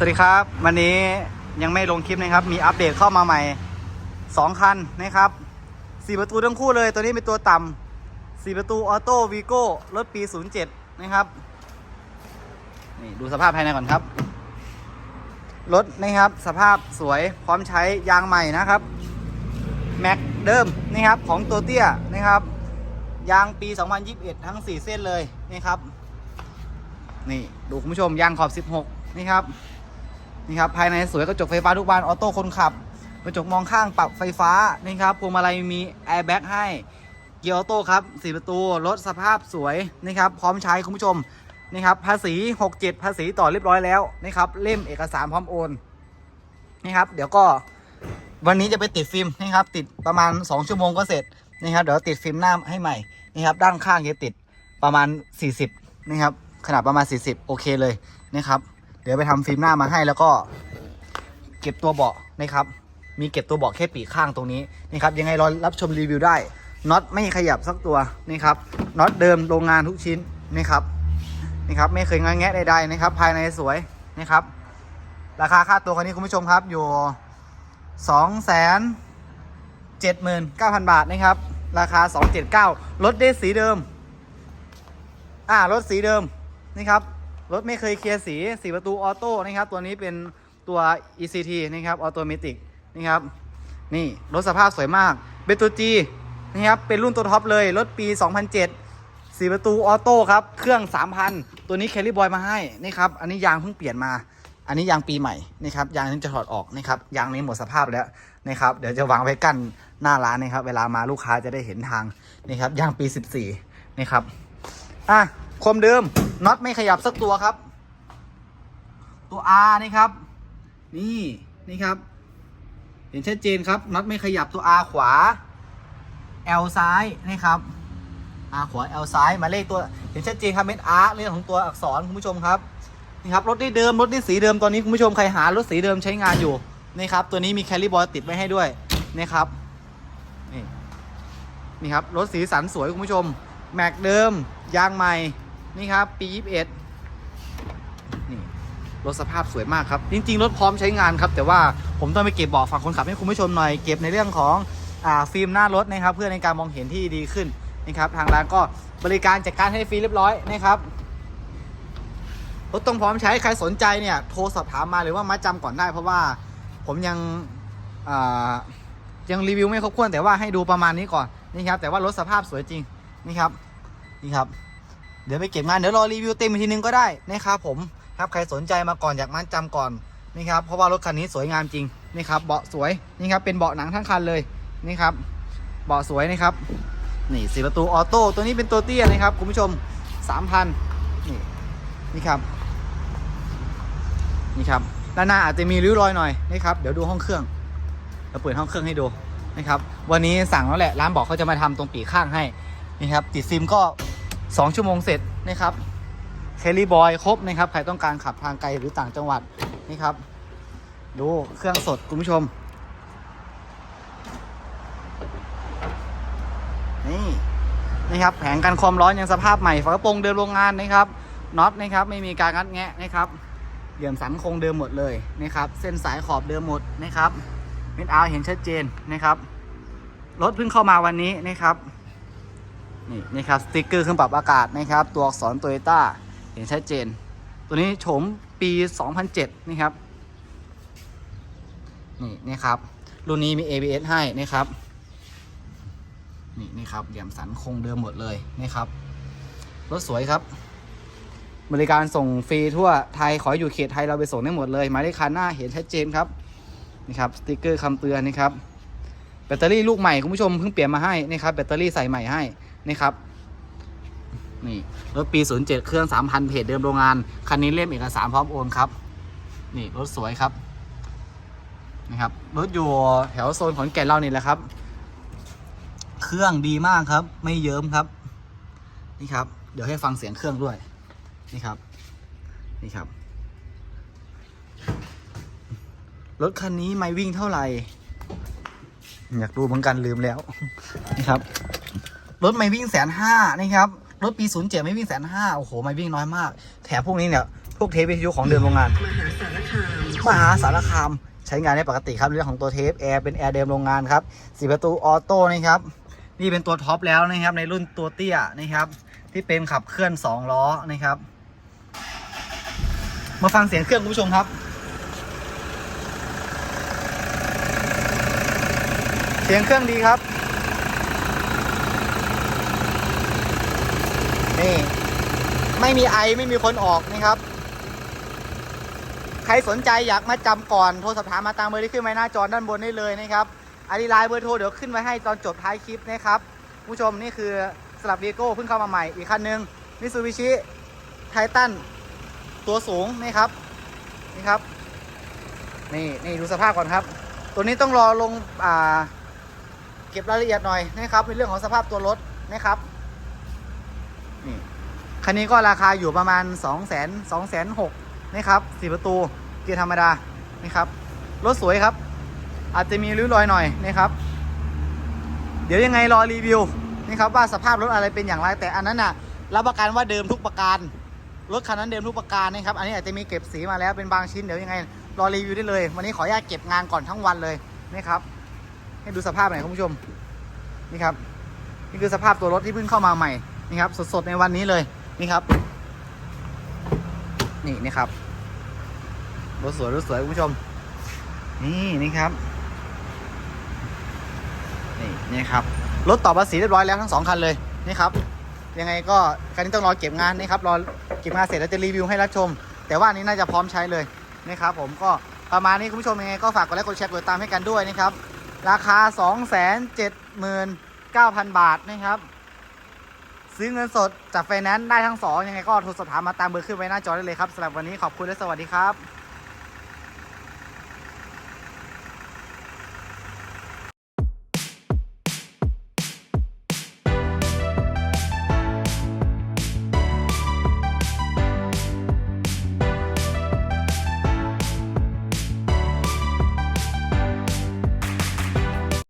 สวัสดีครับ วันนี้ยังไม่ลงคลิปนะครับ มีอัปเดตเข้ามาใหม่ 2 คันนะครับ4ประตูทั้งคู่เลยตัวนี้เป็นตัวต่ำ4ประตูออโต้วีโก้รถปี 07 นะครับนี่ดูสภาพภายในก่อนครับ รถนะครับสภาพสวยพร้อมใช้ยางใหม่นะครับ แม็กเดิมนะครับของตัวเตี้ยนะครับ ยางปี 2021 ทั้ง 4 เส้นเลยนะครับ นี่ดูคุณผู้ชมยางขอบ 16 นี่ครับ นี่ครับภายในสวยกระจกไฟฟ้าทุกบานออโต้คนขับ กระจกมองข้างปรับไฟฟ้านี่ครับพวงมาลัยมีแอร์แบ็กให้เกียร์ออโต้ครับสี่ประตูรถสภาพสวยนี่ครับพร้อมใช้คุณผู้ชมนี่ครับภาษี 67 ภาษีต่อเรียบร้อยแล้วนี่ครับเล่มเอกสารพร้อมโอนนี่ครับเดี๋ยวก็วันนี้จะไปติดฟิล์มนี่ครับติดประมาณ 2 ชั่วโมงก็เสร็จนี่ครับเดี๋ยวติดฟิล์มหน้าให้ใหม่นี่ครับด้านข้างจะติดประมาณ 40นี่ครับขนาดประมาณ 40 โอเคเลยนะครับ เดี๋ยวไปทำฟิล์มหน้ามาให้แล้วก็ เก็บตัวเบาะนะครับ มีเก็บตัวเบาะแค่ปีกข้างตรงนี้นะครับยังไงรอรับชมรีวิวได้น็อตไม่ขยับสักตัวนี่ครับน็อตเดิมโรงงานทุกชิ้นนี่ครับนี่ครับไม่เคยงอแงะใดๆนะครับ ภายในสวยนะครับ ราคาค่าตัวคันนี้คุณผู้ชมครับอยู่สองแสนเจ็ดหมื่นเก้าพันบาทนะครับ ราคาสองเจ็ดเก้ารถได้สีเดิม อ่ารถสีเดิมนี่ครับ รถไม่เคยเคลียร์สีสีประตูออโต้นะครับ ตัวนี้เป็นตัว ECT นะครับออโตเมติกนี่ครับ นี่รถสภาพสวยมากเป็นตัว G นะครับเป็นรุ่นตัวท็อปเลย รถปี 2007 สีประตูออโต้ครับ เครื่อง 3,000 ตัวนี้แคลรี่บอยมาให้นี่ครับ อันนี้ยางเพิ่งเปลี่ยนมา อันนี้ยางปีใหม่นะครับ ยางนี้จะถอดออกนะครับยางนี้หมดสภาพแล้วนะครับ เดี๋ยวจะวางไว้กั้นหน้าร้านนะครับ เวลามาลูกค้าจะได้เห็นทางนี่ครับยางปี 14นี่ครับอะ คมเดิมน็อตไม่ขยับสักตัวครับ ตัว R นี่ครับ นี่นี่ครับ เห็นชัดเจนครับน็อตไม่ขยับตัว R ขวา L ซ้ายนี่ครับ R ขวา L ซ้ายมาเลขตัวเห็นชัดเจนครับเม็ด R เรื่องของตัวอักษรคุณผู้ชมครับนี่ครับรถได้เดิมรถได้สีเดิมตอนนี้คุณผู้ชมใครหารถสีเดิมใช้งานอยู่นี่ครับ ตัวนี้มีแคลรี่บอยติดไว้ให้ด้วยนี่ครับนี่นี่ครับรถสีสันสวยคุณผู้ชม แม็กเดิมยางใหม่ นี่ครับ ปี 21 นี่รถสภาพสวยมากครับ จริง ๆ รถพร้อมใช้งานครับ แต่ว่าผมต้องไปเก็บเบาะฝั่งคนขับให้คุณผู้ชมหน่อย เก็บในเรื่องของอ่าฟิล์มหน้ารถนะครับ เพื่อในการมองเห็นที่ดีขึ้นนะครับทางร้านก็บริการจัดการให้ฟรีเรียบร้อยนะครับรถต้องพร้อมใช้ใครสนใจเนี่ยโทรสอบถามมาหรือว่ามาจำก่อนได้ เพราะว่าผมยังยังรีวิวไม่ครบถ้วนแต่ว่าให้ดูประมาณนี้ก่อนนี่ครับแต่ว่ารถสภาพสวยจริงนี่ครับนี่ครับ เดี๋ยวไปเก็บงานเดี๋ยวรอรีวิวเต็มอีกทีนึงก็ได้นะครับผมครับใครสนใจมาก่อนอยากมาจำก่อนนี่ครับเพราะว่ารถคันนี้สวยงามจริงนี่ครับเบาะสวยนี่ครับเป็นเบาะหนังทั้งคันเลยนี่ครับเบาะสวยนี่ครับนี่สีประตูออโต้ตัวนี้เป็นตัวเตี้ยนะครับคุณผู้ชม3,000นี่นี่ครับนี่ครับด้านหน้าอาจจะมีริ้วรอยหน่อยนี่ครับเดี๋ยวดูห้องเครื่องเราเปิดห้องเครื่องให้ดูนะครับวันนี้สั่งแล้วแหละร้านบอกเขาจะมาทำตรงปีกข้างให้นี่ครับติดซิมก็ 2 ชั่วโมงเสร็จนะครับเคลลี่บอยครบนะครับใครต้องการขับทางไกลหรือต่างจังหวัดนี่ครับ ดูเครื่องสดคุณผู้ชม นี่นี่ครับแผงกันความร้อนยังสภาพใหม่ฝากระโปรงเดิมโรงงานนะครับน็อตนะครับไม่มีการงัดแงะนะครับเหลี่ยมสันคงเดิมหมดเลยนะครับเส้นสายขอบเดิมหมดนะครับเม็ดอาร์เห็นชัดเจนนะครับรถเพิ่งเข้ามาวันนี้นะครับ นี่นี่ครับสติกเกอร์เครื่องปรับอากาศนะครับ ตัวอักษรโตโยต้าเห็นชัดเจน ตัวนี้โฉมปี 2007 นี่ครับ นี่นี่ครับ รุ่นนี้มี ABS ให้นะครับ นี่นี่ครับเหลี่ยมสันคงเดิมหมดเลยนี่ครับ รถสวยครับ บริการส่งฟรีทั่วไทยขออยู่เขตไทยเราไปส่งได้หมดเลยหมายเลขคันหน้าเห็นชัดเจนครับนี่ครับสติกเกอร์คำเตือนนี่ครับแบตเตอรี่ลูกใหม่คุณผู้ชมเพิ่งเปลี่ยนมาให้นี่ครับแบตเตอรี่ใส่ใหม่ให้ นี่ครับ นี่รถปี 07 เครื่อง 3,000 เพจเดิมโรงงาน คันนี้เล่มเอกสารพร้อมโอนครับ นี่รถสวยครับ นะครับ รถอยู่แถวโซนขอนแก่นเรานี่แหละครับ เครื่องดีมากครับ ไม่เยิ้มครับ นี่ครับ เดี๋ยวให้ฟังเสียงเครื่องด้วย นี่ครับ นี่ครับ รถคันนี้ไม่วิ่งเท่าไหร่ อยากดูเหมือนกันลืมแล้วนี่ครับ รถไม่วิ่งแสนห้านี่ครับรถปีศูนย์เจ็ดไม่วิ่งแสนห้าโอ้โหไม่วิ่งน้อยมาก แถมพวกนี้เนี่ยพวกเทปวิทยุของเดิมโรงงานมหาสารคามมหาสารคามใช้งานได้ปกติครับในเรื่องของตัวเทปแอร์เป็นแอร์เดิมโรงงานครับสีประตูออโต้นะครับนี่เป็นตัวท็อปแล้วนะครับในรุ่นตัวเตี้ยนะครับ ที่เป็นขับเคลื่อน 2 ล้อนะครับ มาฟังเสียงเครื่องคุณผู้ชมครับ เสียงเครื่องดีครับ นี่ ไม่มีไอไม่มีคนออกนะครับ ใครสนใจอยากมาจำก่อนโทรสอบถามมาตามเบอร์ที่ขึ้นไว้หน้าจอด้านบนได้เลยนะครับอาดีไลน์เบอร์โทรเดี๋ยวขึ้นไว้ให้ตอนจบท้ายคลิปนะครับผู้ชมนี่คือสลับวีโก้เพิ่งเข้ามาใหม่อีกคันหนึ่งมิซูบิชิไททันตัวสูงนี่ครับนี่ครับ นี่นี่ดูสภาพก่อนครับ ตัวนี้ต้องรอลงอ่าเก็บรายละเอียดหน่อยนะครับในเรื่องของสภาพตัวรถนะครับ คันนี้ก็ราคาอยู่ประมาณ 2 0 0 0 0 0 2 0 0 0นะครับสี่ประตูเกียร์ธรรมดานะครับรถสวยครับ อาจจะมีริ้วรอยหน่อยนะครับ เดี๋ยวยังไงรอรีวิวนะครับว่าสภาพรถอะไรเป็นอย่างไรแต่อันนั้นน่ะรับประกันว่าเดิมทุกประการรถคันนั้นเดิมทุกประการนะครับ อันนี้อาจจะมีเก็บสีมาแล้วเป็นบางชิ้นเดี๋ยวยังไงรอรีวิวได้เลย วันนี้ขออนุญาตเก็บงานก่อนทั้งวันเลยนะครับ ให้ดูสภาพหน่อยคุณผู้ชมนี่ครับนี่คือสภาพตัวรถที่เพิ่งเข้ามาใหม่นี่ครับ สดๆในวันนี้เลย นี่ครับ นี่นี่ครับรถสวยรถสวยคุณผู้ชม นี่นี่ครับ นี่นี่ครับรถต่อภาษีเรียบร้อยแล้วทั้งสองคันเลยนี่ครับ ยังไงก็คันนี้ต้องรอเก็บงานนะครับรอเก็บงานเสร็จแล้วจะรีวิวให้รับชม แต่ว่านี้น่าจะพร้อมใช้เลยนะครับผมก็ประมาณนี้คุณผู้ชมยังไงก็ฝากกดไลค์กดแชร์กดติดตามให้กันด้วยนะครับ ราคา 2 7 9 0 0 0 บาทนะครับ ซื้อเงินสดจากไฟแนนซ์ได้ทั้งสองยังไงก็โทรสอบถามมาตามเบอร์ขึ้นไว้หน้าจอได้เลยครับสำหรับวันนี้ขอบคุณและสวัสดีครับ